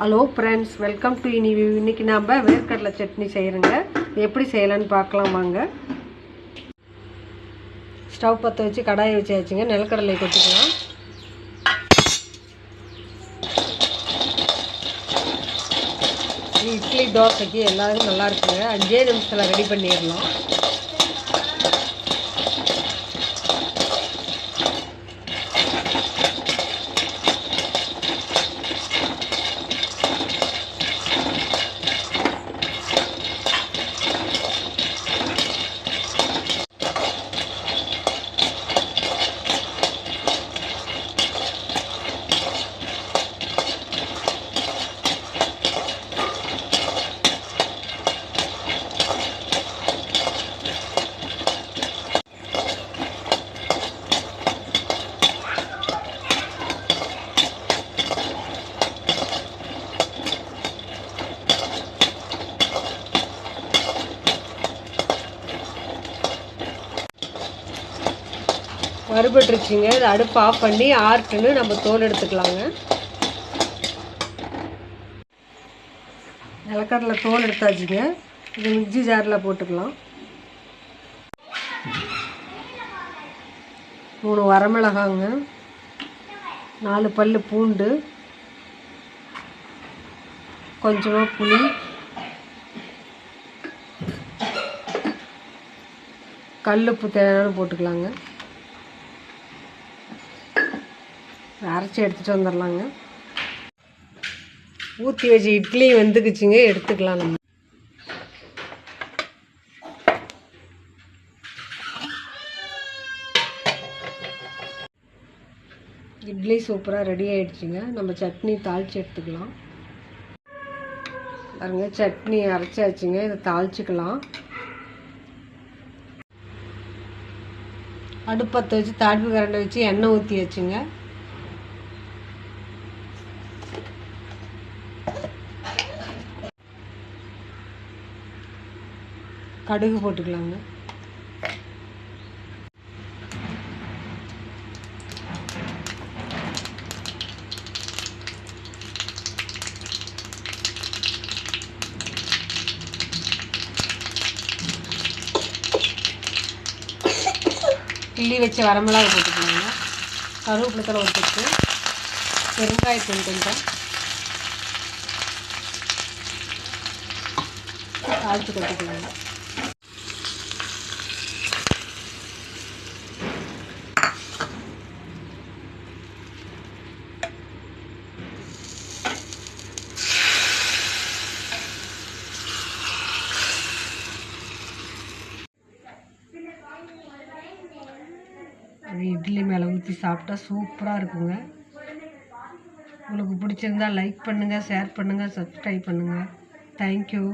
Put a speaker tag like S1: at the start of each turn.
S1: Hello friends welcome to இனி இன்னைக்கு நாம் வேர்க்கடலை சட்னி செய்கிறோங்க எப்படி செய்யலான்னு பார்க்கலாம் வாங்க. ஸ்டவ் பற்ற வச்சு கடாயை வச்சாச்சுங்க. நிலக்கடலை கொட்டிக்கலாம். இட்லி தோசைக்கு எல்லாருக்கும் நல்லா இருக்குங்க. அஞ்சே நிமிஷத்தில் ரெடி பண்ணிடலாம். வறுபட்டுருச்சுங்க. இதை அடுப்பு ஆஃப் பண்ணி ஆர்ட்டுன்னு நம்ம தோல் எடுத்துக்கலாங்க. நிலக்கடலை தோல் எடுத்தாச்சுங்க. இது மிக்ஸி ஜாரில் போட்டுக்கலாம். மூணு வரமிளகாங்க. நாலு பல் பூண்டு. கொஞ்சமாக புளி. கல்லுப்பு தேவையான போட்டுக்கலாங்க. அரைச்சி எடுத்துகிட்டு வந்துடலாங்க ஊற்றி வச்சு இட்லி வெந்துக்குச்சுங்க எடுத்துக்கலாம் நம்ம. இட்லி சூப்பராக ரெடி ஆகிடுச்சிங்க நம்ம சட்னி தாளித்து எடுத்துக்கலாம். பாருங்க சட்னி அரைச்சாச்சுங்க இதை தாளிச்சுக்கலாம். அடுப்பத்தை வச்சு தாழ்வு கரண்டை வச்சு எண்ணெய் ஊற்றி வச்சுங்க கடுகு போட்டுக்கலாங்க. கிள்ளி வச்சு வரமிளகா போட்டுக்கலாங்க. கருவேப்பிலை ஒரு பத்து பெருங்காயத்தூள் கொஞ்சம் தாளித்து கொட்டிக்கலாங்க இட்லி மேலே ஊற்றி சாப்பிட்டா சூப்பராக இருக்குங்க. உங்களுக்கு பிடிச்சிருந்தா லைக் பண்ணுங்கள் ஷேர் பண்ணுங்கள் சப்ஸ்கிரைப் பண்ணுங்கள் தேங்க்யூ